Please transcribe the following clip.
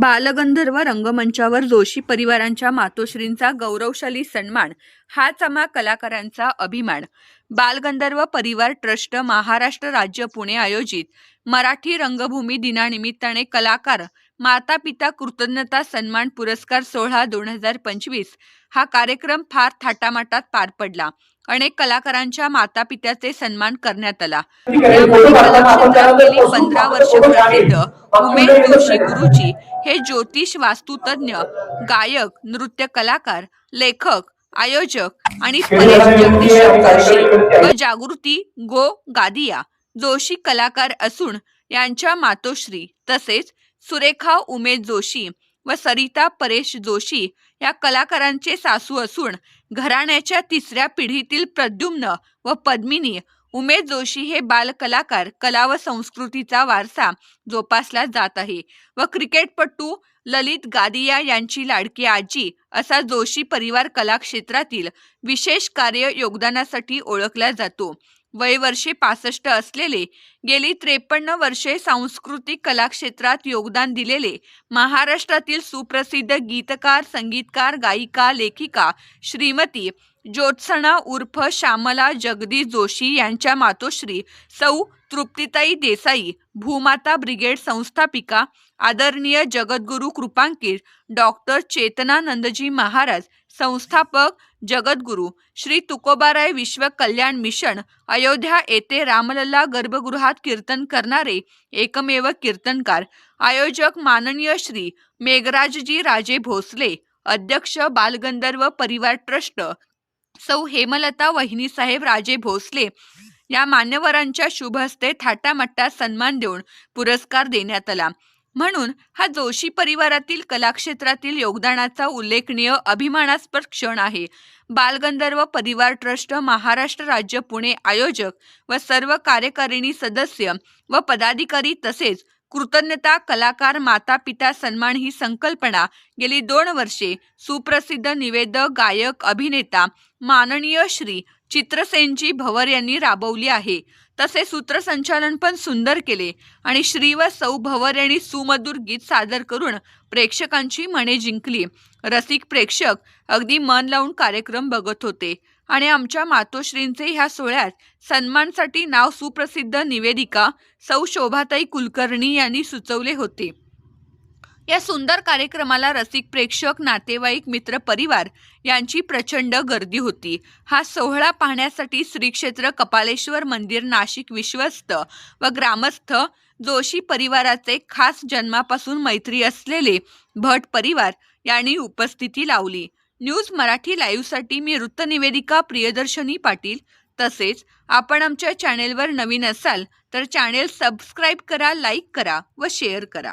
बालगंधर्व रंगमंचावर जोशी परिवारांच्या मातोश्रींचा गौरवशाली सन्मान हाच आम्हा कलाकारांचा अभिमान. बालगंधर्व परिवार ट्रस्ट महाराष्ट्र राज्य पुणे आयोजित मराठी रंगभूमी दिनानिमित्ताने कलाकार माता पिता कृतज्ञता सन्मान पुरस्कार सोहळा दोन हजार पंचवीस हा कार्यक्रम फार थाटामाटात पार पडला. अनेक कलाकारांच्या माता पित्याचे सन्मान करण्यात आला. यामध्ये कलाक्षेत्रात गेली पंधरा वर्ष उमेश जोशी गुरुजी. हे ज्योतिष वास्तुतज्ञ गायक नृत्य कलाकार लेखक आयोजक आणि व जागृती गो गादिया जोशी कलाकार असून यांच्या मातोश्री तसेच सुरेखा उमेश जोशी व सरिता परेश जोशी या कलाकारांचे सासू असून घराण्याच्या तिसऱ्या पिढीतील प्रद्युम्न व पद्मिनी उमेश जोशी हे बालकलाकार कला व संस्कृतीचा वारसा जोपासला जात आहे व क्रिकेटपटू ललित गादिया यांची लाडकी आजी असा जोशी परिवार कला क्षेत्रातील विशेष कार्य योगदानासाठी ओळखला जातो. वय वर्षे पासष्ट असलेले गेली त्रेपन्न वर्षे सांस्कृतिक कला क्षेत्रात योगदान दिलेले महाराष्ट्रातील सुप्रसिद्ध गीतकार संगीतकार गायिका लेखिका श्रीमती ज्योत्सना उर्फ श्यामला जगदीश जोशी यांच्या मातोश्री सौ तृप्तिताई देसाई भूमाता ब्रिगेड संस्थापिका आदरणीय जगद्गुरू कृपांकित डॉक्टर चेतनानंदजी महाराज संस्थापक जगद्गुरू श्री तुकोबाराय विश्व कल्याण मिशन अयोध्या येथे रामलल्ला गर्भगृहात कीर्तन करणारे एकमेव कीर्तनकार आयोजक माननीय श्री मेघराजजी राजे भोसले अध्यक्ष बालगंधर्व परिवार ट्रस्ट सौ हेमलता वहिनीसाहेब राजे भोसले या मान्यवरांच्या शुभ हस्ते थाटामाटा सन्मान देऊन पुरस्कार देण्यात आला. म्हणून हा जोशी परिवारातील कलाक्षेत्रातील योगदानाचा उल्लेखनीय अभिमानास्पद क्षण आहे. बालगंधर्व परिवार ट्रस्ट महाराष्ट्र राज्य पुणे आयोजक व सर्व कार्यकारिणी सदस्य व पदाधिकारी तसेच कृतज्ञता कलाकार माता पिता सन्मान ही संकल्पना गेली दोन वर्षे सुप्रसिद्ध निवेदक गायक अभिनेता माननीय श्री चित्रसेनजी भवर यांनी राबवली आहे. तसे सूत्रसंचालन पण सुंदर केले आणि श्री व सौ भवर यांनी सुमधुर गीत सादर करून प्रेक्षकांची मने जिंकली. रसिक प्रेक्षक अगदी मन लावून कार्यक्रम बघत होते आणि आमच्या मातोश्रींचे ह्या सोहळ्यात सन्मानसाठी नाव सुप्रसिद्ध निवेदिका सौ शोभाताई कुलकर्णी यांनी सुचवले होते. या सुंदर कार्यक्रमाला रसिक प्रेक्षक नातेवाईक मित्र परिवार यांची प्रचंड गर्दी होती. हा सोहळा पाहण्यासाठी श्री क्षेत्र कपालेश्वर मंदिर नाशिक विश्वस्त व ग्रामस्थ जोशी परिवाराचे खास जन्मापासून मैत्री असलेले भट परिवार यांनी उपस्थिती लावली. न्यूज मराठी लाईव्हसाठी मी वृत्तनिवेदिका प्रियदर्शनी पाटील. तसेच आपण आमच्या चॅनेलवर नवीन असाल तर चॅनेल सबस्क्राईब करा लाईक करा व शेअर करा.